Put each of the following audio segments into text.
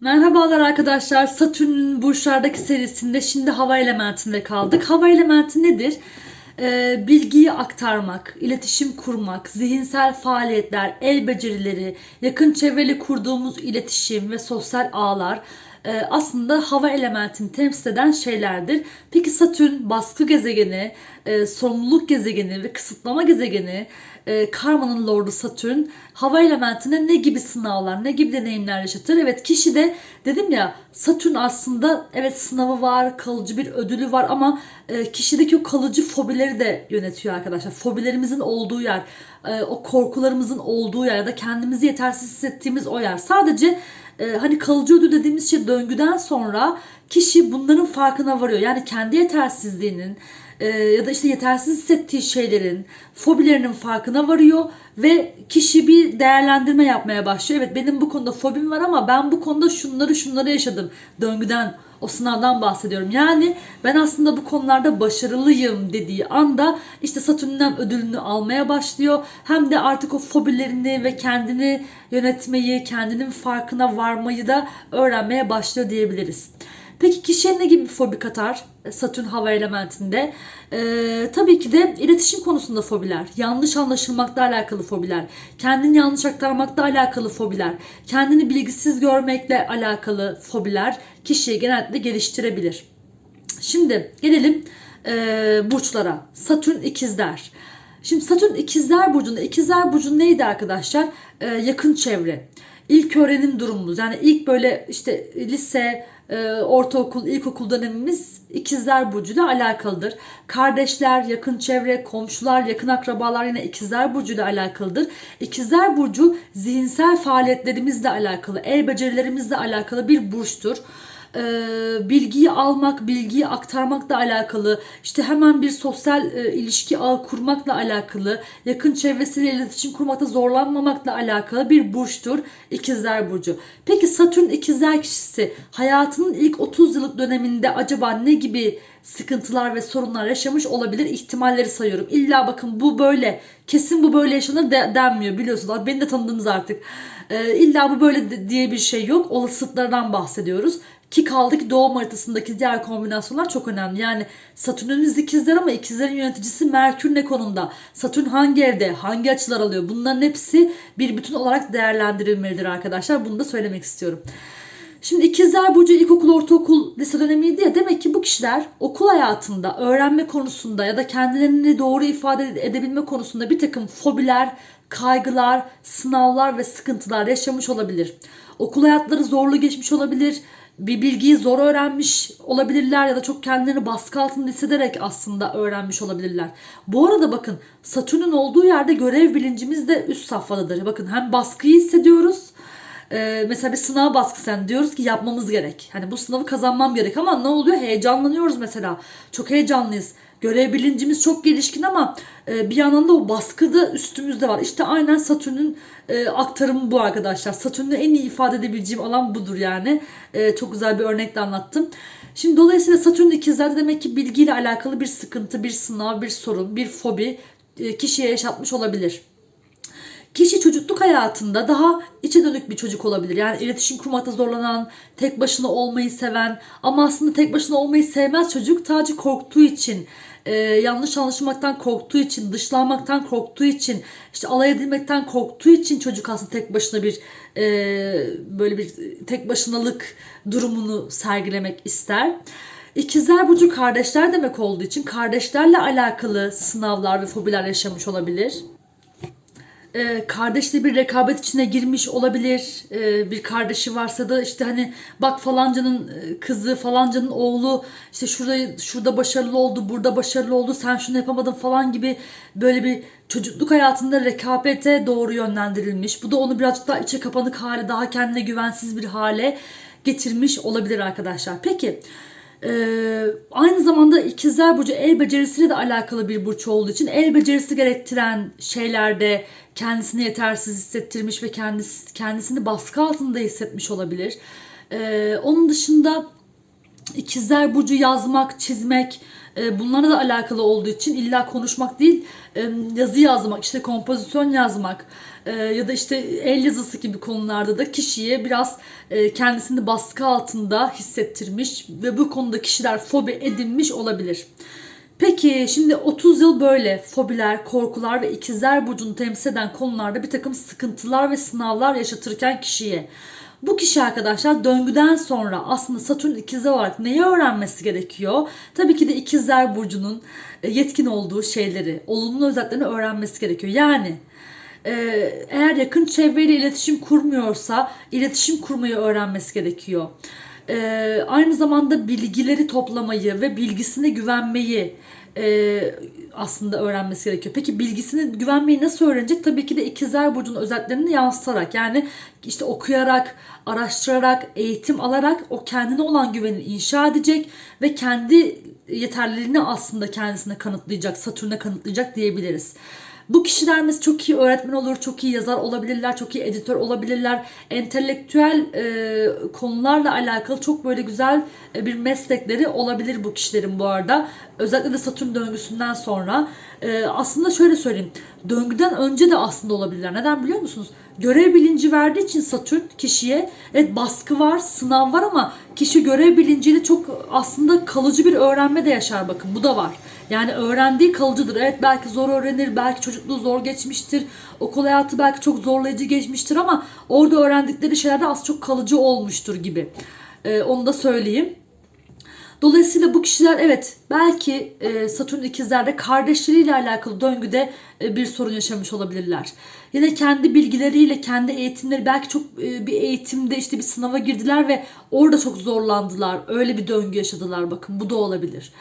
Merhabalar arkadaşlar. Satürn'ün burçlardaki serisinde şimdi hava elementinde kaldık. Hava elementi nedir? Ee, bilgiyi aktarmak, iletişim kurmak, zihinsel faaliyetler, el becerileri, yakın çevreli kurduğumuz iletişim ve sosyal ağlar e, aslında hava elementini temsil eden şeylerdir. Peki Satürn baskı gezegeni, e, sorumluluk gezegeni ve kısıtlama gezegeni, e, karmanın lordu Satürn hava elementine ne gibi sınavlar, ne gibi deneyimler yaşatır? Evet kişi de dedim ya Satürn aslında evet sınavı var, kalıcı bir ödülü var ama e, kişideki o kalıcı fobileri de yönetiyor arkadaşlar. Fobilerimizin olduğu yer, e, o korkularımızın olduğu yer ya da kendimizi yetersiz hissettiğimiz o yer. Sadece e, hani kalıcı ödül dediğimiz şey döngüden sonra kişi bunların farkına varıyor. Yani kendi yetersizliğinin e, ya da işte yetersiz hissettiği şeylerin, fobilerinin farkına varıyor ve kişi bir değerlendirme yapmaya başlıyor. Evet benim bu konuda fobim var ama ben bu konuda şunları şunları yaşadım. Döngüden o sınavdan bahsediyorum. Yani ben aslında bu konularda başarılıyım dediği anda işte Satürn'den ödülünü almaya başlıyor. Hem de artık o fobilerini ve kendini yönetmeyi, kendinin farkına varmayı da öğrenmeye başlıyor diyebiliriz. Peki kişiye ne gibi bir fobi katar Satürn hava elementinde? Ee, tabii ki de iletişim konusunda fobiler, yanlış anlaşılmakla alakalı fobiler, kendini yanlış aktarmakla alakalı fobiler, kendini bilgisiz görmekle alakalı fobiler kişiyi genellikle geliştirebilir. Şimdi gelelim e, burçlara. Satürn ikizler. Şimdi Satürn ikizler burcunda. İkizler burcu neydi arkadaşlar? E, yakın çevre. İlk öğrenim durumumuz. Yani ilk böyle işte lise, e, ortaokul, ilkokul dönemimiz ikizler burcuyla alakalıdır. Kardeşler, yakın çevre, komşular, yakın akrabalar yine ikizler burcuyla alakalıdır. İkizler burcu zihinsel faaliyetlerimizle alakalı, el becerilerimizle alakalı bir burçtur e, bilgiyi almak, bilgiyi aktarmakla alakalı, işte hemen bir sosyal e, ilişki ağı kurmakla alakalı, yakın çevresiyle iletişim kurmakta zorlanmamakla alakalı bir burçtur İkizler Burcu. Peki Satürn İkizler kişisi hayatının ilk 30 yıllık döneminde acaba ne gibi sıkıntılar ve sorunlar yaşamış olabilir ihtimalleri sayıyorum. İlla bakın bu böyle kesin bu böyle yaşanır de, denmiyor biliyorsunuz. Beni de tanıdınız artık. Ee, illa bu böyle de- diye bir şey yok. Olasılıklardan bahsediyoruz. Ki kaldı ki doğum haritasındaki diğer kombinasyonlar çok önemli. Yani Satürn'ünüz ikizler ama ikizlerin yöneticisi Merkür ne konumda? Satürn hangi evde? Hangi açılar alıyor? Bunların hepsi bir bütün olarak değerlendirilmelidir arkadaşlar. Bunu da söylemek istiyorum. Şimdi ikizler burcu ilkokul, ortaokul, lise dönemiydi ya demek ki bu kişiler okul hayatında öğrenme konusunda ya da kendilerini doğru ifade edebilme konusunda bir takım fobiler, kaygılar, sınavlar ve sıkıntılar yaşamış olabilir. Okul hayatları zorlu geçmiş olabilir. Bir bilgiyi zor öğrenmiş olabilirler ya da çok kendilerini baskı altında hissederek aslında öğrenmiş olabilirler. Bu arada bakın Satürn'ün olduğu yerde görev bilincimiz de üst safhadadır. Bakın hem baskıyı hissediyoruz ee, mesela bir sınav baskısı yani diyoruz ki yapmamız gerek. Hani bu sınavı kazanmam gerek ama ne oluyor? Heyecanlanıyoruz mesela. Çok heyecanlıyız. Görev bilincimiz çok gelişkin ama e, bir yandan da o baskı da üstümüzde var. İşte aynen Satürn'ün e, aktarımı bu arkadaşlar. Satürn'ü en iyi ifade edebileceğim alan budur yani. E, çok güzel bir örnekle anlattım. Şimdi dolayısıyla Satürn ikizlerde demek ki bilgiyle alakalı bir sıkıntı, bir sınav, bir sorun, bir fobi e, kişiye yaşatmış olabilir. Kişi çocukluk hayatında daha içe dönük bir çocuk olabilir. Yani iletişim kurmakta zorlanan, tek başına olmayı seven ama aslında tek başına olmayı sevmez çocuk. Sadece korktuğu için, e, yanlış anlaşılmaktan korktuğu için, dışlanmaktan korktuğu için, işte alay edilmekten korktuğu için çocuk aslında tek başına bir e, böyle bir tek başınalık durumunu sergilemek ister. İkizler burcu kardeşler demek olduğu için kardeşlerle alakalı sınavlar ve fobiler yaşamış olabilir e, kardeşle bir rekabet içine girmiş olabilir. E, bir kardeşi varsa da işte hani bak falancanın e, kızı, falancanın oğlu işte şurada şurada başarılı oldu, burada başarılı oldu. Sen şunu yapamadın falan gibi böyle bir çocukluk hayatında rekabete doğru yönlendirilmiş. Bu da onu birazcık daha içe kapanık hale, daha kendine güvensiz bir hale getirmiş olabilir arkadaşlar. Peki ee, aynı zamanda ikizler burcu el becerisiyle de alakalı bir burç olduğu için el becerisi gerektiren şeylerde kendisini yetersiz hissettirmiş ve kendisi, kendisini baskı altında hissetmiş olabilir. Ee, onun dışında İkizler burcu yazmak, çizmek, e, bunlara da alakalı olduğu için illa konuşmak değil e, yazı yazmak, işte kompozisyon yazmak e, ya da işte el yazısı gibi konularda da kişiye biraz e, kendisini baskı altında hissettirmiş ve bu konuda kişiler fobi edinmiş olabilir. Peki şimdi 30 yıl böyle fobiler, korkular ve ikizler burcunu temsil eden konularda bir takım sıkıntılar ve sınavlar yaşatırken kişiye bu kişi arkadaşlar döngüden sonra aslında Satürn ikizler olarak neyi öğrenmesi gerekiyor? Tabii ki de ikizler burcunun e, yetkin olduğu şeyleri, olumlu özelliklerini öğrenmesi gerekiyor. Yani e, eğer yakın çevreyle iletişim kurmuyorsa iletişim kurmayı öğrenmesi gerekiyor. E, aynı zamanda bilgileri toplamayı ve bilgisine güvenmeyi e, aslında öğrenmesi gerekiyor. Peki bilgisine güvenmeyi nasıl öğrenecek? Tabii ki de ikizler burcunun özelliklerini yansıtarak yani işte okuyarak, araştırarak, eğitim alarak o kendine olan güveni inşa edecek ve kendi yeterliliğini aslında kendisine kanıtlayacak, Satürn'e kanıtlayacak diyebiliriz. Bu kişiler mesela çok iyi öğretmen olur, çok iyi yazar olabilirler, çok iyi editör olabilirler. Entelektüel e, konularla alakalı çok böyle güzel e, bir meslekleri olabilir bu kişilerin bu arada. Özellikle de Satürn döngüsünden sonra. E, aslında şöyle söyleyeyim. Döngüden önce de aslında olabilirler. Neden biliyor musunuz? Görev bilinci verdiği için Satürn kişiye evet baskı var, sınav var ama kişi görev bilinciyle çok aslında kalıcı bir öğrenme de yaşar bakın. Bu da var. Yani öğrendiği kalıcıdır. Evet belki zor öğrenir, belki çocukluğu zor geçmiştir. Okul hayatı belki çok zorlayıcı geçmiştir ama orada öğrendikleri şeyler de az çok kalıcı olmuştur gibi. Ee, onu da söyleyeyim. Dolayısıyla bu kişiler evet belki e, Satürn ikizlerde kardeşleriyle alakalı döngüde e, bir sorun yaşamış olabilirler. Yine kendi bilgileriyle, kendi eğitimleri belki çok e, bir eğitimde işte bir sınava girdiler ve orada çok zorlandılar. Öyle bir döngü yaşadılar bakın bu da olabilir.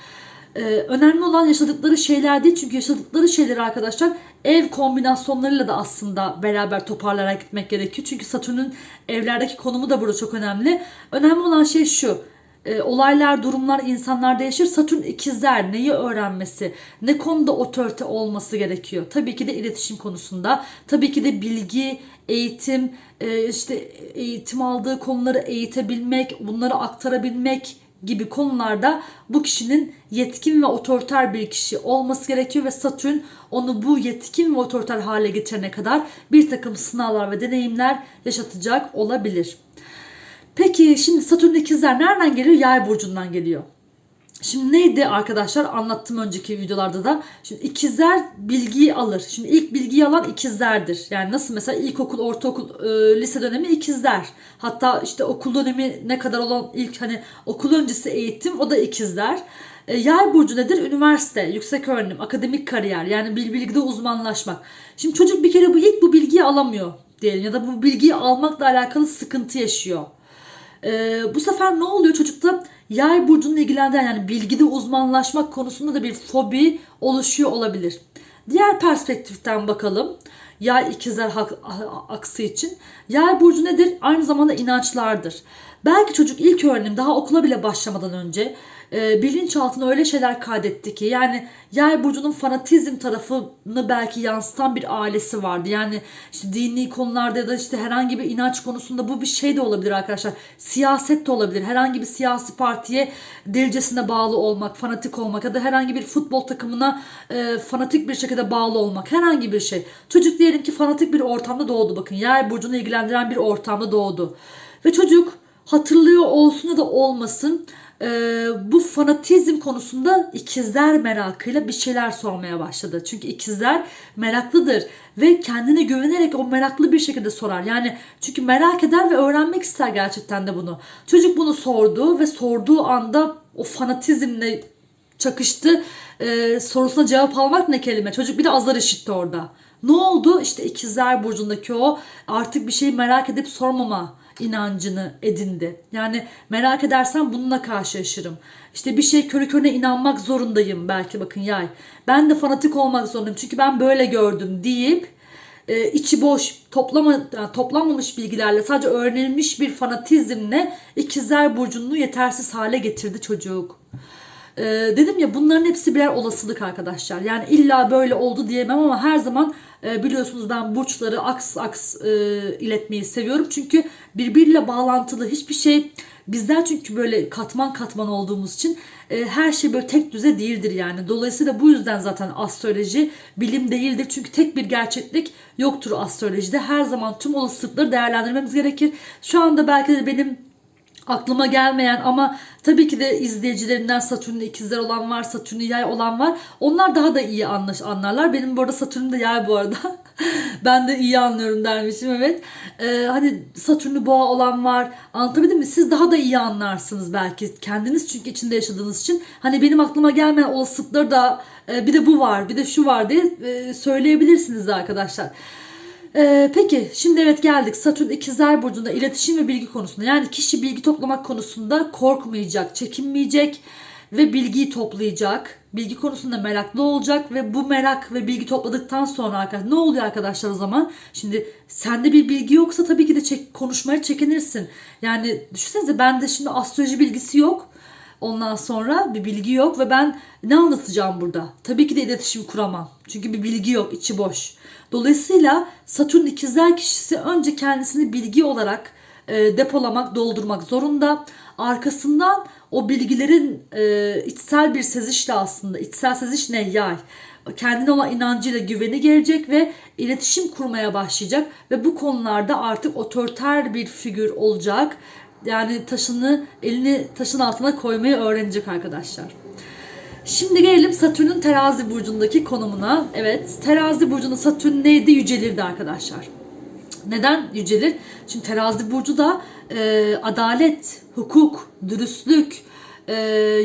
Ee, önemli olan yaşadıkları şeyler değil çünkü yaşadıkları şeyleri arkadaşlar ev kombinasyonlarıyla da aslında beraber toparlayarak gitmek gerekiyor. Çünkü Satürn'ün evlerdeki konumu da burada çok önemli. Önemli olan şey şu e, olaylar, durumlar insanlar değişir. Satürn ikizler neyi öğrenmesi, ne konuda otorite olması gerekiyor? Tabii ki de iletişim konusunda, tabii ki de bilgi, eğitim, e, işte eğitim aldığı konuları eğitebilmek, bunları aktarabilmek gibi konularda bu kişinin yetkin ve otoriter bir kişi olması gerekiyor ve Satürn onu bu yetkin ve otoriter hale getirene kadar bir takım sınavlar ve deneyimler yaşatacak olabilir. Peki şimdi Satürn ikizler nereden geliyor? Yay burcundan geliyor. Şimdi neydi arkadaşlar anlattım önceki videolarda da. Şimdi ikizler bilgiyi alır. Şimdi ilk bilgiyi alan ikizlerdir. Yani nasıl mesela ilkokul, ortaokul, e, lise dönemi ikizler. Hatta işte okul dönemi ne kadar olan ilk hani okul öncesi eğitim o da ikizler. E, yay burcu nedir? Üniversite, yüksek öğrenim, akademik kariyer yani bir bilgide uzmanlaşmak. Şimdi çocuk bir kere bu ilk bu bilgiyi alamıyor diyelim ya da bu bilgiyi almakla alakalı sıkıntı yaşıyor. Ee, bu sefer ne oluyor çocukta? Yay burcunu ilgilendiren yani bilgide uzmanlaşmak konusunda da bir fobi oluşuyor olabilir. Diğer perspektiften bakalım. Yay ikizler aksı için. Yay burcu nedir? Aynı zamanda inançlardır. Belki çocuk ilk öğrenim daha okula bile başlamadan önce e, bilinçaltına öyle şeyler kaydetti ki yani yay burcunun fanatizm tarafını belki yansıtan bir ailesi vardı. Yani işte dini konularda ya da işte herhangi bir inanç konusunda bu bir şey de olabilir arkadaşlar. Siyaset de olabilir. Herhangi bir siyasi partiye delicesine bağlı olmak, fanatik olmak ya da herhangi bir futbol takımına e, fanatik bir şekilde bağlı olmak. Herhangi bir şey. Çocuk diyelim ki fanatik bir ortamda doğdu bakın. Yay burcunu ilgilendiren bir ortamda doğdu. Ve çocuk hatırlıyor olsun ya da olmasın e, bu fanatizm konusunda ikizler merakıyla bir şeyler sormaya başladı. Çünkü ikizler meraklıdır ve kendine güvenerek o meraklı bir şekilde sorar. Yani çünkü merak eder ve öğrenmek ister gerçekten de bunu. Çocuk bunu sordu ve sorduğu anda o fanatizmle çakıştı. E, sorusuna cevap almak ne kelime? Çocuk bir de azar işitti orada. Ne oldu? İşte ikizler burcundaki o artık bir şeyi merak edip sormama inancını edindi. Yani merak edersen bununla karşılaşırım. İşte bir şey körü körüne inanmak zorundayım belki bakın yay. Ben de fanatik olmak zorundayım çünkü ben böyle gördüm deyip e, içi boş toplama, yani toplanmamış bilgilerle sadece öğrenilmiş bir fanatizmle ikizler burcunu yetersiz hale getirdi çocuk. Ee, dedim ya bunların hepsi birer olasılık arkadaşlar. Yani illa böyle oldu diyemem ama her zaman E, biliyorsunuz ben burçları aks aks e, iletmeyi seviyorum. Çünkü birbiriyle bağlantılı hiçbir şey bizler çünkü böyle katman katman olduğumuz için e, her şey böyle tek düze değildir yani. Dolayısıyla bu yüzden zaten astroloji bilim değildir. Çünkü tek bir gerçeklik yoktur astrolojide. Her zaman tüm olasılıkları değerlendirmemiz gerekir. Şu anda belki de benim aklıma gelmeyen ama tabii ki de izleyicilerinden Satürn'ü ikizler olan var, Satürn'ü yay olan var. Onlar daha da iyi anlaş anlarlar. Benim bu arada Satürn'üm de yay bu arada. ben de iyi anlıyorum dermişim evet. Ee, hani Satürn'ü boğa olan var. Anlatabildim mi? Siz daha da iyi anlarsınız belki. Kendiniz çünkü içinde yaşadığınız için. Hani benim aklıma gelmeyen olasılıkları da e, bir de bu var, bir de şu var diye e, söyleyebilirsiniz arkadaşlar. Ee, peki şimdi evet geldik Satürn ikizler burcunda iletişim ve bilgi konusunda yani kişi bilgi toplamak konusunda korkmayacak, çekinmeyecek ve bilgiyi toplayacak. Bilgi konusunda meraklı olacak ve bu merak ve bilgi topladıktan sonra arkadaşlar ne oluyor arkadaşlar o zaman? Şimdi sende bir bilgi yoksa tabii ki de çek, konuşmaya çekinirsin. Yani düşünsenize bende şimdi astroloji bilgisi yok. Ondan sonra bir bilgi yok ve ben ne anlatacağım burada? Tabii ki de iletişim kuramam. Çünkü bir bilgi yok, içi boş. Dolayısıyla Satürn ikizler kişisi önce kendisini bilgi olarak e, depolamak, doldurmak zorunda. Arkasından o bilgilerin e, içsel bir sezişle aslında, içsel seziş ne yay. Kendine olan inancıyla güveni gelecek ve iletişim kurmaya başlayacak ve bu konularda artık otoriter bir figür olacak. Yani taşını elini taşın altına koymayı öğrenecek arkadaşlar. Şimdi gelelim Satürn'ün terazi burcundaki konumuna. Evet terazi burcunda Satürn neydi? Yücelirdi arkadaşlar. Neden yücelir? Çünkü terazi burcu da e, adalet, hukuk, dürüstlük, e,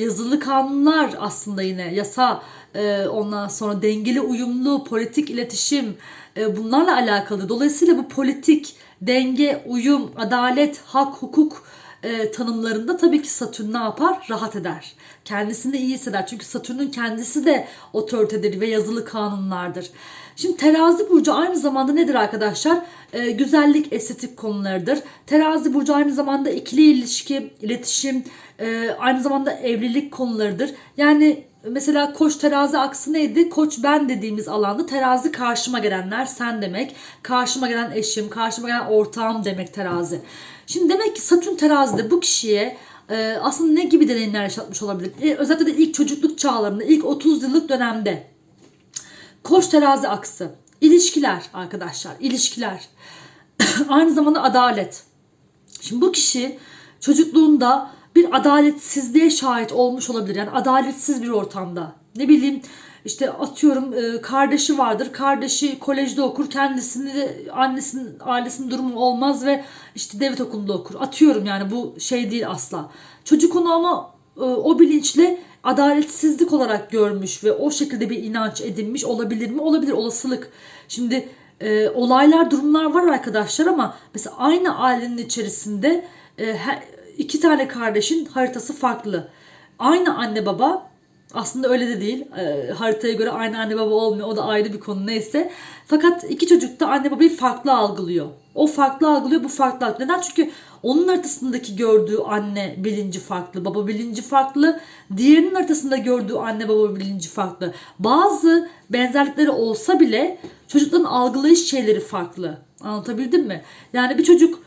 yazılı kanunlar aslında yine yasa, e, ondan sonra dengeli uyumlu politik iletişim e, bunlarla alakalı. Dolayısıyla bu politik, denge, uyum, adalet, hak, hukuk e, tanımlarında tabii ki Satürn ne yapar? Rahat eder. Kendisini iyi hisseder. Çünkü Satürn'ün kendisi de otoritedir ve yazılı kanunlardır. Şimdi terazi burcu aynı zamanda nedir arkadaşlar? E, güzellik, estetik konularıdır. Terazi burcu aynı zamanda ikili ilişki, iletişim, e, aynı zamanda evlilik konularıdır. Yani Mesela koç terazi aksı neydi? Koç ben dediğimiz alanda terazi karşıma gelenler sen demek. Karşıma gelen eşim, karşıma gelen ortağım demek terazi. Şimdi demek ki Satürn terazide bu kişiye e, aslında ne gibi deneyimler yaşatmış olabilir? E, özellikle de ilk çocukluk çağlarında, ilk 30 yıllık dönemde. Koç terazi aksı. İlişkiler arkadaşlar, ilişkiler. Aynı zamanda adalet. Şimdi bu kişi çocukluğunda bir adaletsizliğe şahit olmuş olabilir. Yani adaletsiz bir ortamda. Ne bileyim işte atıyorum e, kardeşi vardır. Kardeşi kolejde okur. Kendisini de annesinin ailesinin durumu olmaz ve işte devlet okulunda okur. Atıyorum yani bu şey değil asla. Çocuk onu ama e, o bilinçle adaletsizlik olarak görmüş ve o şekilde bir inanç edinmiş olabilir mi? Olabilir olasılık. Şimdi e, olaylar durumlar var arkadaşlar ama mesela aynı ailenin içerisinde e, her, iki tane kardeşin haritası farklı. Aynı anne baba aslında öyle de değil. E, haritaya göre aynı anne baba olmuyor. O da ayrı bir konu neyse. Fakat iki çocuk da anne babayı farklı algılıyor. O farklı algılıyor, bu farklı algılıyor. Neden? Çünkü onun haritasındaki gördüğü anne bilinci farklı, baba bilinci farklı. Diğerinin haritasında gördüğü anne baba bilinci farklı. Bazı benzerlikleri olsa bile çocukların algılayış şeyleri farklı. Anlatabildim mi? Yani bir çocuk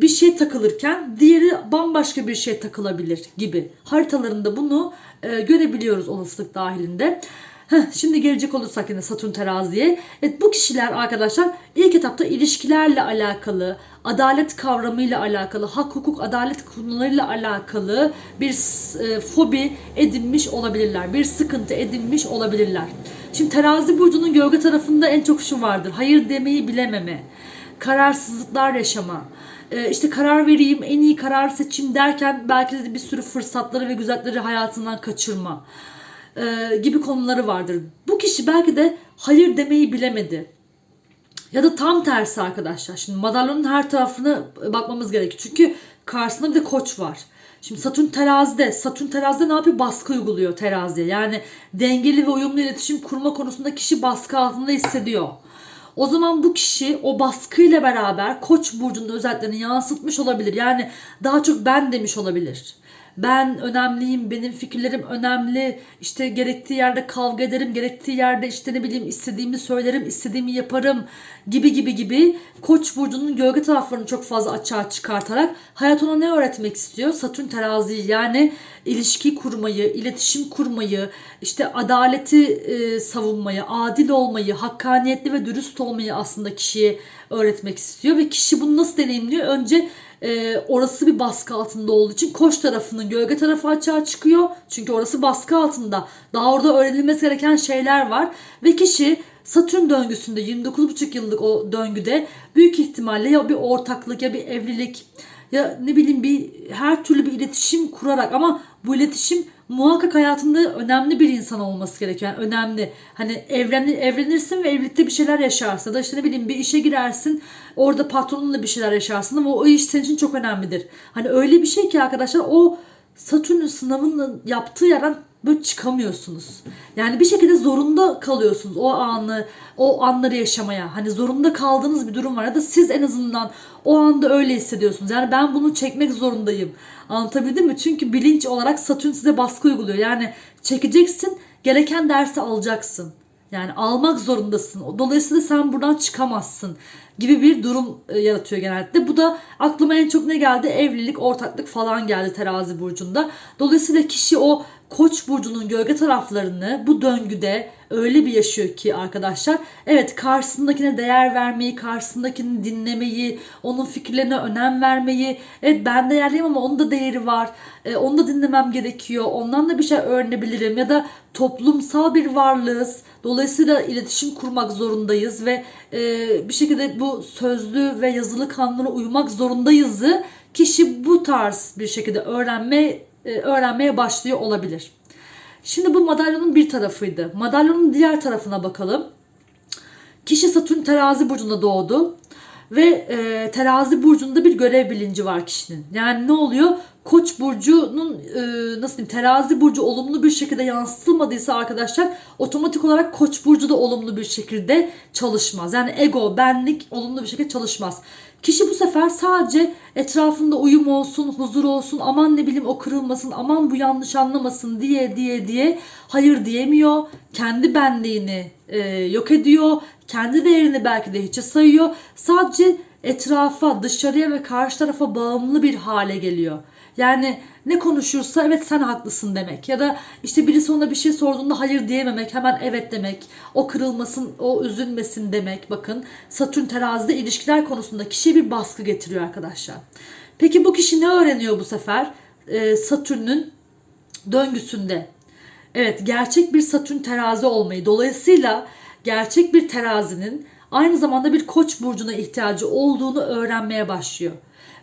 bir şey takılırken diğeri bambaşka bir şey takılabilir gibi. Haritalarında bunu e, görebiliyoruz olasılık dahilinde. Şimdi gelecek olursak yine Satürn teraziye. Evet bu kişiler arkadaşlar ilk etapta ilişkilerle alakalı, adalet kavramıyla alakalı, hak hukuk adalet konularıyla alakalı bir e, fobi edinmiş olabilirler. Bir sıkıntı edinmiş olabilirler. Şimdi terazi burcunun gölge tarafında en çok şu vardır. Hayır demeyi bilememe, kararsızlıklar yaşama, e, işte karar vereyim, en iyi karar seçeyim derken belki de bir sürü fırsatları ve güzellikleri hayatından kaçırma e, gibi konuları vardır. Bu kişi belki de hayır demeyi bilemedi. Ya da tam tersi arkadaşlar. Şimdi madalyonun her tarafını bakmamız gerekiyor. Çünkü karşısında bir de koç var. Şimdi Satürn terazide. Satürn terazide ne yapıyor? Baskı uyguluyor teraziye. Yani dengeli ve uyumlu iletişim kurma konusunda kişi baskı altında hissediyor. O zaman bu kişi o baskıyla beraber Koç burcunda özelliklerini yansıtmış olabilir. Yani daha çok ben demiş olabilir. Ben önemliyim, benim fikirlerim önemli, işte gerektiği yerde kavga ederim, gerektiği yerde işte ne bileyim istediğimi söylerim, istediğimi yaparım gibi gibi gibi Koç burcunun gölge taraflarını çok fazla açığa çıkartarak hayat ona ne öğretmek istiyor? Satürn teraziyi yani ilişki kurmayı, iletişim kurmayı, işte adaleti e, savunmayı, adil olmayı, hakkaniyetli ve dürüst olmayı aslında kişiye öğretmek istiyor ve kişi bunu nasıl deneyimliyor? Önce e, orası bir baskı altında olduğu için koç tarafının gölge tarafı açığa çıkıyor. Çünkü orası baskı altında. Daha orada öğrenilmesi gereken şeyler var ve kişi Satürn döngüsünde 29,5 yıllık o döngüde büyük ihtimalle ya bir ortaklık ya bir evlilik ya ne bileyim bir her türlü bir iletişim kurarak ama bu iletişim muhakkak hayatında önemli bir insan olması gerekiyor. Yani önemli. Hani evlen, evlenirsin ve evlilikte bir şeyler yaşarsın. Ya da işte ne bileyim bir işe girersin. Orada patronunla bir şeyler yaşarsın ama o iş senin için çok önemlidir. Hani öyle bir şey ki arkadaşlar o Satürn'ün sınavını yaptığı yerden böyle çıkamıyorsunuz. Yani bir şekilde zorunda kalıyorsunuz o anı, o anları yaşamaya. Hani zorunda kaldığınız bir durum var ya da siz en azından o anda öyle hissediyorsunuz. Yani ben bunu çekmek zorundayım. Anlatabildim mi? Çünkü bilinç olarak Satürn size baskı uyguluyor. Yani çekeceksin, gereken dersi alacaksın. Yani almak zorundasın. Dolayısıyla sen buradan çıkamazsın gibi bir durum e, yaratıyor genellikle. Bu da aklıma en çok ne geldi? Evlilik, ortaklık falan geldi terazi burcunda. Dolayısıyla kişi o koç burcunun gölge taraflarını bu döngüde öyle bir yaşıyor ki arkadaşlar. Evet karşısındakine değer vermeyi, karşısındakini dinlemeyi, onun fikirlerine önem vermeyi. Evet ben değerliyim ama onun da değeri var. E, onu da dinlemem gerekiyor. Ondan da bir şey öğrenebilirim. Ya da toplumsal bir varlığız. Dolayısıyla iletişim kurmak zorundayız ve e, bir şekilde bu sözlü ve yazılı kanunlara uymak zorundayızı kişi bu tarz bir şekilde öğrenme e, öğrenmeye başlıyor olabilir. Şimdi bu madalyonun bir tarafıydı. Madalyonun diğer tarafına bakalım. Kişi Satürn terazi burcunda doğdu ve e, terazi burcunda bir görev bilinci var kişinin. Yani ne oluyor? Koç burcunun e, nasıl diyeyim terazi burcu olumlu bir şekilde yansıtılmadıysa arkadaşlar otomatik olarak koç burcu da olumlu bir şekilde çalışmaz. Yani ego, benlik olumlu bir şekilde çalışmaz. Kişi bu sefer sadece etrafında uyum olsun, huzur olsun, aman ne bileyim o kırılmasın, aman bu yanlış anlamasın diye diye diye hayır diyemiyor. Kendi benliğini e, yok ediyor. Kendi değerini belki de hiçe sayıyor. Sadece etrafa, dışarıya ve karşı tarafa bağımlı bir hale geliyor. Yani ne konuşursa evet sen haklısın demek ya da işte birisi ona bir şey sorduğunda hayır diyememek hemen evet demek o kırılmasın o üzülmesin demek bakın Satürn terazide ilişkiler konusunda kişiye bir baskı getiriyor arkadaşlar. Peki bu kişi ne öğreniyor bu sefer ee, Satürn'ün döngüsünde? Evet gerçek bir Satürn terazi olmayı dolayısıyla gerçek bir terazinin aynı zamanda bir koç burcuna ihtiyacı olduğunu öğrenmeye başlıyor.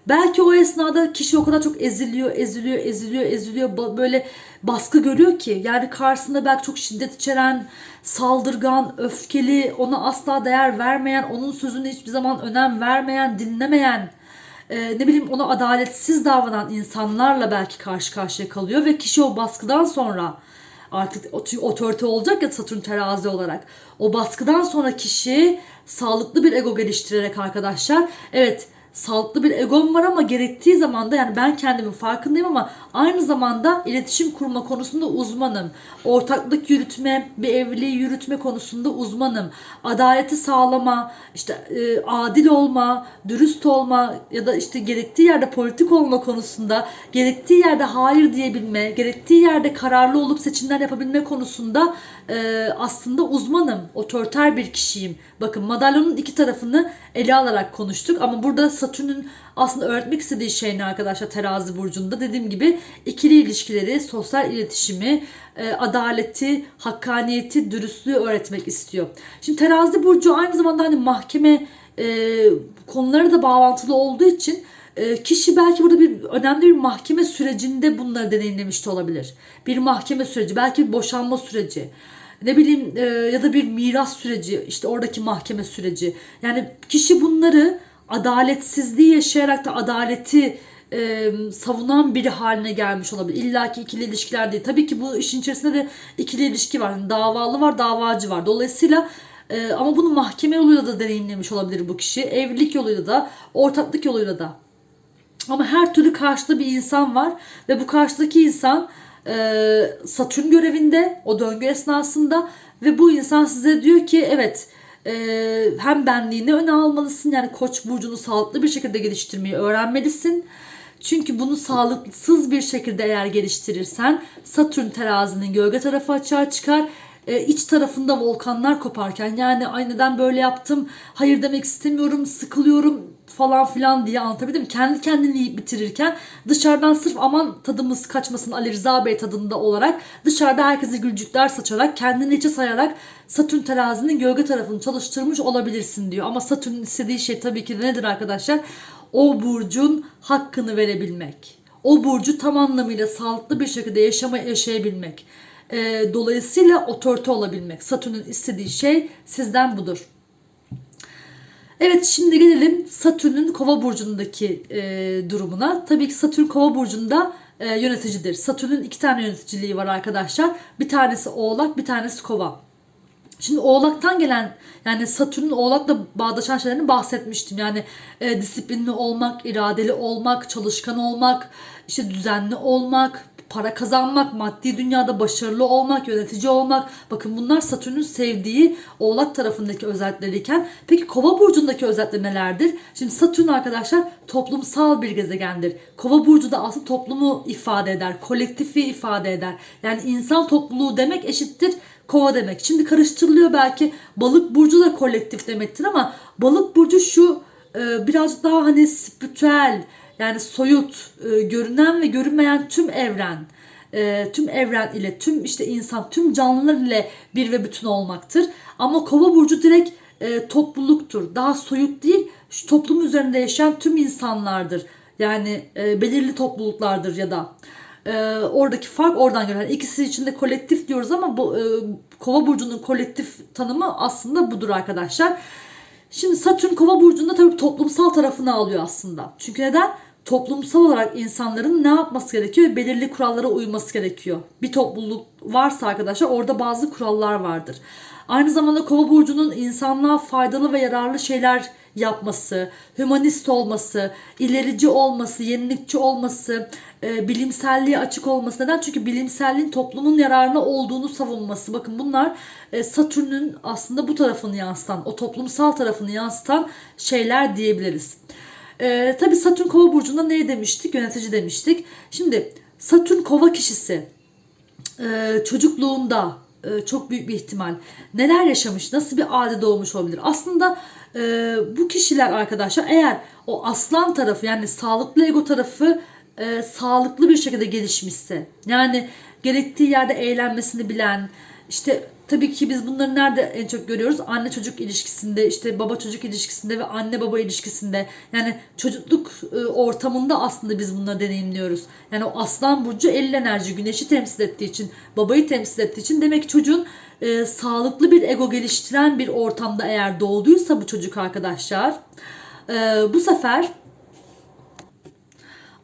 Belki o esnada kişi o kadar çok eziliyor, eziliyor, eziliyor, eziliyor. Böyle baskı görüyor ki. Yani karşısında belki çok şiddet içeren, saldırgan, öfkeli, ona asla değer vermeyen, onun sözüne hiçbir zaman önem vermeyen, dinlemeyen, e, ne bileyim ona adaletsiz davranan insanlarla belki karşı karşıya kalıyor. Ve kişi o baskıdan sonra artık otorite olacak ya Satürn terazi olarak. O baskıdan sonra kişi sağlıklı bir ego geliştirerek arkadaşlar evet sağlıklı bir egom var ama gerektiği zaman da yani ben kendimin farkındayım ama aynı zamanda iletişim kurma konusunda uzmanım. Ortaklık yürütme, bir evliliği yürütme konusunda uzmanım. Adaleti sağlama, işte e, adil olma, dürüst olma ya da işte gerektiği yerde politik olma konusunda, gerektiği yerde hayır diyebilme, gerektiği yerde kararlı olup seçimler yapabilme konusunda e, aslında uzmanım. Otoriter bir kişiyim. Bakın madalyonun iki tarafını ele alarak konuştuk ama burada Satürn'ün aslında öğretmek istediği şey ne arkadaşlar terazi burcunda dediğim gibi ikili ilişkileri, sosyal iletişimi, e, adaleti, hakkaniyeti, dürüstlüğü öğretmek istiyor. Şimdi terazi burcu aynı zamanda hani mahkeme e, konuları da bağlantılı olduğu için e, kişi belki burada bir önemli bir mahkeme sürecinde bunları deneyimlemiş de olabilir. Bir mahkeme süreci, belki bir boşanma süreci ne bileyim ya da bir miras süreci işte oradaki mahkeme süreci. Yani kişi bunları adaletsizliği yaşayarak da adaleti e, savunan biri haline gelmiş olabilir. İlla ki ikili ilişkiler değil. Tabii ki bu işin içerisinde de ikili ilişki var. Yani davalı var, davacı var. Dolayısıyla e, ama bunu mahkeme yoluyla da deneyimlemiş olabilir bu kişi. Evlilik yoluyla da, ortaklık yoluyla da. Ama her türlü karşıda bir insan var ve bu karşıdaki insan e, Satürn görevinde o döngü esnasında ve bu insan size diyor ki evet e, hem benliğini öne almalısın yani koç burcunu sağlıklı bir şekilde geliştirmeyi öğrenmelisin. Çünkü bunu sağlıksız bir şekilde eğer geliştirirsen Satürn terazinin gölge tarafı açığa çıkar e, iç tarafında volkanlar koparken yani ay neden böyle yaptım hayır demek istemiyorum sıkılıyorum falan filan diye anlatabildim? Kendi kendini bitirirken dışarıdan sırf aman tadımız kaçmasın Ali Rıza Bey tadında olarak dışarıda herkese gülcükler saçarak kendini içe sayarak Satürn terazinin gölge tarafını çalıştırmış olabilirsin diyor. Ama Satürn'ün istediği şey tabii ki nedir arkadaşlar? O burcun hakkını verebilmek. O burcu tam anlamıyla sağlıklı bir şekilde yaşama yaşayabilmek. E, dolayısıyla otorite olabilmek. Satürn'ün istediği şey sizden budur. Evet şimdi gelelim Satürn'ün kova burcundaki e, durumuna. Tabii ki Satürn kova burcunda e, yöneticidir. Satürn'ün iki tane yöneticiliği var arkadaşlar. Bir tanesi oğlak bir tanesi kova. Şimdi oğlaktan gelen yani Satürn'ün oğlakla bağdaşan şeylerini bahsetmiştim. Yani e, disiplinli olmak, iradeli olmak, çalışkan olmak, işte düzenli olmak, para kazanmak, maddi dünyada başarılı olmak, yönetici olmak. Bakın bunlar Satürn'ün sevdiği oğlak tarafındaki özellikleriyken peki kova burcundaki özellikleri nelerdir? Şimdi Satürn arkadaşlar toplumsal bir gezegendir. Kova burcu da aslında toplumu ifade eder, kolektifi ifade eder. Yani insan topluluğu demek eşittir kova demek. Şimdi karıştırılıyor belki balık burcu da kolektif demektir ama balık burcu şu e, biraz daha hani spiritüel yani soyut, e, görünen ve görünmeyen tüm evren, e, tüm evren ile, tüm işte insan, tüm canlılar ile bir ve bütün olmaktır. Ama kova burcu direkt e, topluluktur. Daha soyut değil, şu toplum üzerinde yaşayan tüm insanlardır. Yani e, belirli topluluklardır ya da. E, oradaki fark oradan geliyor. Yani ikisi için de kolektif diyoruz ama bu e, kova burcunun kolektif tanımı aslında budur arkadaşlar. Şimdi Satürn kova burcunda tabii toplumsal tarafını alıyor aslında. Çünkü neden? Toplumsal olarak insanların ne yapması gerekiyor? Belirli kurallara uyması gerekiyor. Bir topluluk varsa arkadaşlar orada bazı kurallar vardır. Aynı zamanda Kova burcunun insanlığa faydalı ve yararlı şeyler yapması, hümanist olması, ilerici olması, yenilikçi olması, e, bilimselliğe açık olması. Neden? Çünkü bilimselliğin toplumun yararına olduğunu savunması. Bakın bunlar e, Satürn'ün aslında bu tarafını yansıtan, o toplumsal tarafını yansıtan şeyler diyebiliriz. Ee, tabii Satürn kova burcunda ne demiştik? Yönetici demiştik. Şimdi Satürn kova kişisi e, çocukluğunda e, çok büyük bir ihtimal neler yaşamış, nasıl bir aile doğmuş olabilir? Aslında e, bu kişiler arkadaşlar eğer o aslan tarafı yani sağlıklı ego tarafı e, sağlıklı bir şekilde gelişmişse yani gerektiği yerde eğlenmesini bilen işte Tabii ki biz bunları nerede en çok görüyoruz? Anne çocuk ilişkisinde, işte baba çocuk ilişkisinde ve anne baba ilişkisinde. Yani çocukluk e, ortamında aslında biz bunları deneyimliyoruz. Yani o aslan burcu el enerji, güneşi temsil ettiği için, babayı temsil ettiği için demek ki çocuğun e, sağlıklı bir ego geliştiren bir ortamda eğer doğduysa bu çocuk arkadaşlar, e, bu sefer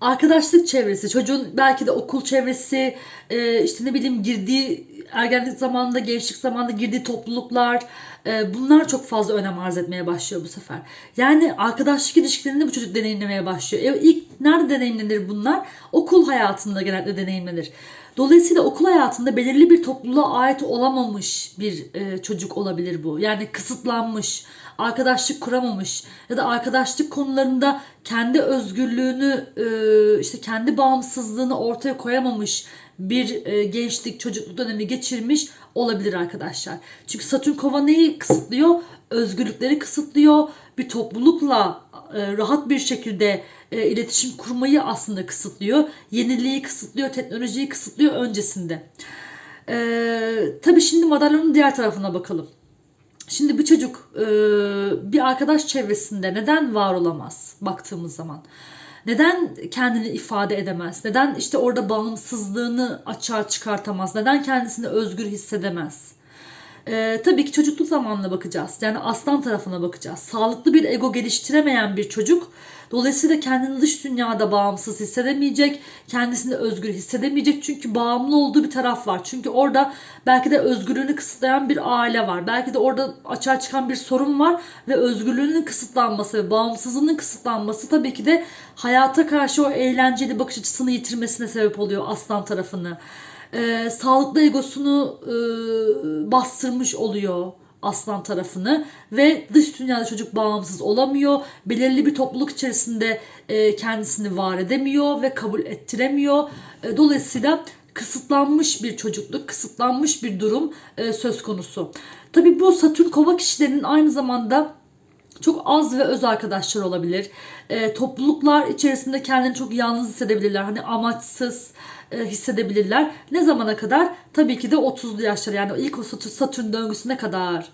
arkadaşlık çevresi, çocuğun belki de okul çevresi, e, işte ne bileyim girdiği ergenlik zamanında, gençlik zamanında girdiği topluluklar e, bunlar çok fazla önem arz etmeye başlıyor bu sefer. Yani arkadaşlık ilişkilerinde bu çocuk deneyimlemeye başlıyor. E, ilk nerede deneyimlenir bunlar? Okul hayatında genelde deneyimlenir. Dolayısıyla okul hayatında belirli bir topluluğa ait olamamış bir e, çocuk olabilir bu. Yani kısıtlanmış, arkadaşlık kuramamış ya da arkadaşlık konularında kendi özgürlüğünü, e, işte kendi bağımsızlığını ortaya koyamamış bir e, gençlik, çocukluk dönemi geçirmiş olabilir arkadaşlar. Çünkü Satürn kova neyi kısıtlıyor? Özgürlükleri kısıtlıyor. Bir toplulukla e, rahat bir şekilde e, iletişim kurmayı aslında kısıtlıyor. Yeniliği kısıtlıyor, teknolojiyi kısıtlıyor öncesinde. E, tabii şimdi madalyonun diğer tarafına bakalım. Şimdi bir çocuk e, bir arkadaş çevresinde neden var olamaz baktığımız zaman? Neden kendini ifade edemez? Neden işte orada bağımsızlığını açığa çıkartamaz? Neden kendisini özgür hissedemez? Ee, tabii ki çocukluk zamanına bakacağız. Yani aslan tarafına bakacağız. Sağlıklı bir ego geliştiremeyen bir çocuk dolayısıyla kendini dış dünyada bağımsız hissedemeyecek, kendisini özgür hissedemeyecek çünkü bağımlı olduğu bir taraf var. Çünkü orada belki de özgürlüğünü kısıtlayan bir aile var. Belki de orada açığa çıkan bir sorun var ve özgürlüğünün kısıtlanması ve bağımsızlığının kısıtlanması tabii ki de hayata karşı o eğlenceli bakış açısını yitirmesine sebep oluyor aslan tarafını e, sağlıklı egosunu e, bastırmış oluyor aslan tarafını ve dış dünyada çocuk bağımsız olamıyor. Belirli bir topluluk içerisinde e, kendisini var edemiyor ve kabul ettiremiyor. E, dolayısıyla kısıtlanmış bir çocukluk, kısıtlanmış bir durum e, söz konusu. Tabii bu Satürn kova kişilerinin aynı zamanda çok az ve öz arkadaşlar olabilir. E, topluluklar içerisinde kendini çok yalnız hissedebilirler. Hani amaçsız hissedebilirler. Ne zamana kadar? Tabii ki de 30'lu yaşlar yani ilk o Satürn, döngüsüne kadar.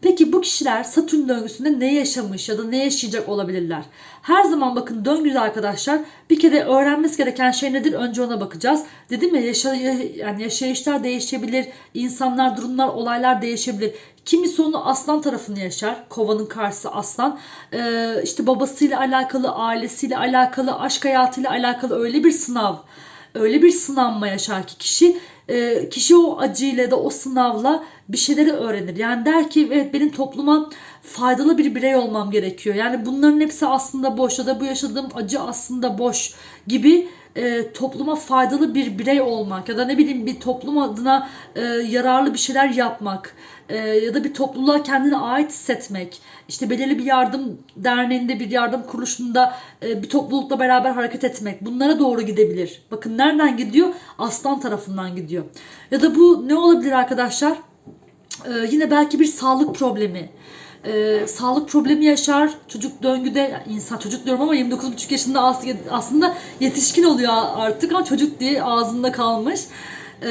Peki bu kişiler Satürn döngüsünde ne yaşamış ya da ne yaşayacak olabilirler? Her zaman bakın döngüde arkadaşlar bir kere öğrenmesi gereken şey nedir? Önce ona bakacağız. Dedim ya yaşa, yani yaşayışlar değişebilir, insanlar, durumlar, olaylar değişebilir. Kimisi onu aslan tarafını yaşar. Kovanın karşısı aslan. Ee, işte babasıyla alakalı, ailesiyle alakalı, aşk hayatıyla alakalı öyle bir sınav, öyle bir sınanma yaşar ki kişi e, kişi o acıyla da o sınavla bir şeyleri öğrenir. Yani der ki evet benim topluma faydalı bir birey olmam gerekiyor. Yani bunların hepsi aslında boş ya da bu yaşadığım acı aslında boş gibi e, topluma faydalı bir birey olmak ya da ne bileyim bir toplum adına e, yararlı bir şeyler yapmak e, ya da bir topluluğa kendine ait hissetmek işte belirli bir yardım derneğinde bir yardım kuruluşunda e, bir toplulukla beraber hareket etmek bunlara doğru gidebilir. Bakın nereden gidiyor? Aslan tarafından gidiyor. Ya da bu ne olabilir arkadaşlar? E, yine belki bir sağlık problemi e, sağlık problemi yaşar. Çocuk döngüde insan çocuk diyorum ama 29,5 yaşında as- aslında yetişkin oluyor artık ama çocuk diye ağzında kalmış. E,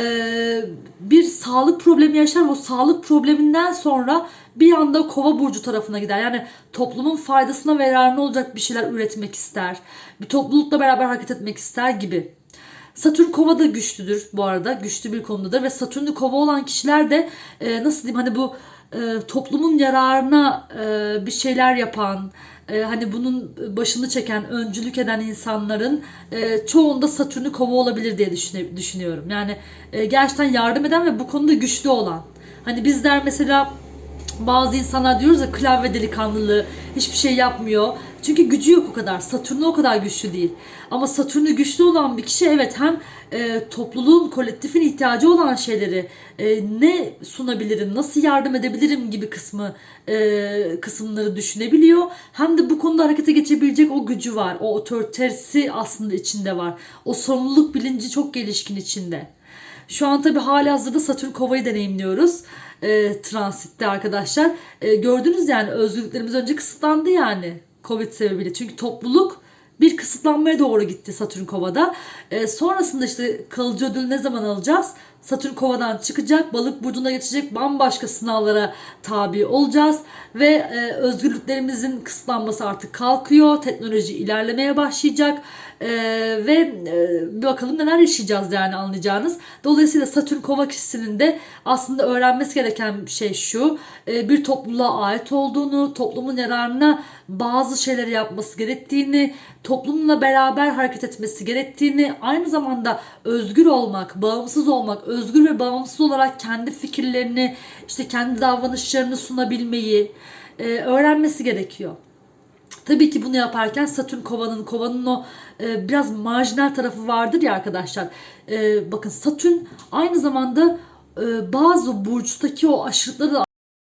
bir sağlık problemi yaşar. O sağlık probleminden sonra bir anda kova burcu tarafına gider. Yani toplumun faydasına ve yararına olacak bir şeyler üretmek ister. Bir toplulukla beraber hareket etmek ister gibi. Satürn kova da güçlüdür bu arada. Güçlü bir konudadır ve Satürn'ü kova olan kişiler de e, nasıl diyeyim hani bu e, toplumun yararına e, bir şeyler yapan, e, hani bunun başını çeken, öncülük eden insanların e, çoğunda Satürn'ü kova olabilir diye düşüne- düşünüyorum. Yani e, gerçekten yardım eden ve bu konuda güçlü olan. Hani bizler mesela bazı insanlar diyoruz ya klavye delikanlılığı hiçbir şey yapmıyor. Çünkü gücü yok o kadar. Satürn'ü o kadar güçlü değil. Ama Satürn'ü güçlü olan bir kişi evet hem e, topluluğun, kolektifin ihtiyacı olan şeyleri e, ne sunabilirim, nasıl yardım edebilirim gibi kısmı e, kısımları düşünebiliyor. Hem de bu konuda harekete geçebilecek o gücü var. O otoritesi aslında içinde var. O sorumluluk bilinci çok gelişkin içinde. Şu an tabi hali hazırda Satürn kovayı deneyimliyoruz. E, transitte arkadaşlar. E, gördünüz yani özgürlüklerimiz önce kısıtlandı yani. Covid sebebiyle. Çünkü topluluk bir kısıtlanmaya doğru gitti Satürn kovada. E, sonrasında işte kalıcı ödül ne zaman alacağız? Satürn kovadan çıkacak, balık burcuna geçecek, bambaşka sınavlara tabi olacağız ve e, özgürlüklerimizin kısıtlanması artık kalkıyor, teknoloji ilerlemeye başlayacak e, ve e, bakalım neler yaşayacağız yani anlayacağınız. Dolayısıyla Satürn kova kişisinin de aslında öğrenmesi gereken şey şu, e, bir topluluğa ait olduğunu, toplumun yararına bazı şeyleri yapması gerektiğini, toplumla beraber hareket etmesi gerektiğini, aynı zamanda özgür olmak, bağımsız olmak, özgür ve bağımsız olarak kendi fikirlerini, işte kendi davranışlarını sunabilmeyi e, öğrenmesi gerekiyor. Tabii ki bunu yaparken Satürn kovanın kovanın o e, biraz marjinal tarafı vardır ya arkadaşlar. E, bakın Satürn aynı zamanda e, bazı burçtaki o aşırılıkları da